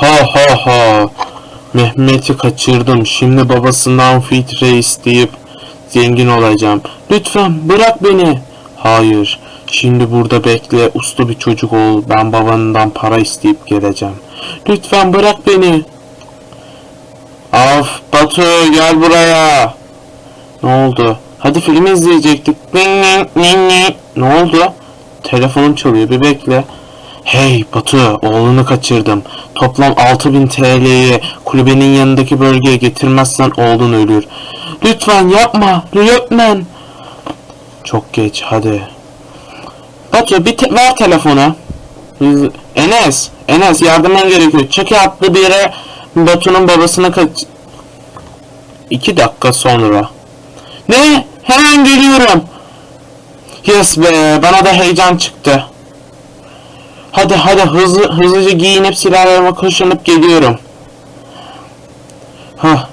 ha ha ha. Mehmet'i kaçırdım. Şimdi babasından filtre isteyip zengin olacağım. Lütfen bırak beni. Hayır. Şimdi burada bekle. Uslu bir çocuk ol. Ben babandan para isteyip geleceğim. Lütfen bırak beni. Af Batu gel buraya. Ne oldu? Hadi film izleyecektik. Ne oldu? Telefonum çalıyor bir bekle. Hey Batu oğlunu kaçırdım. Toplam 6000 TL'yi kulübenin yanındaki bölgeye getirmezsen oğlun ölür. Lütfen yapma lütfen. Çok geç hadi. Batu bir te- ver telefonu. Biz- Enes, Enes yardımın gerekiyor. Çeki atlı bir Batu'nun babasını kaç... İki dakika sonra. Ne? Hemen geliyorum. Yes be, bana da heyecan çıktı. Hadi hadi hızlı hızlıca giyinip silahlarıma koşunup geliyorum. Hah.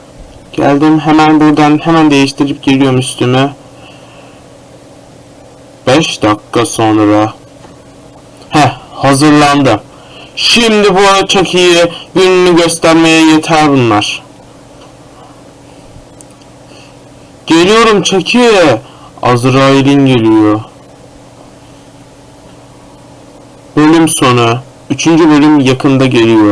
Geldim hemen buradan hemen değiştirip geliyorum üstümü. 5 dakika sonra. Heh hazırlandım. Şimdi bu çok iyi gününü göstermeye yeter bunlar. Geliyorum Çaki. Azrail'in geliyor. Bölüm sonu. Üçüncü bölüm yakında geliyor.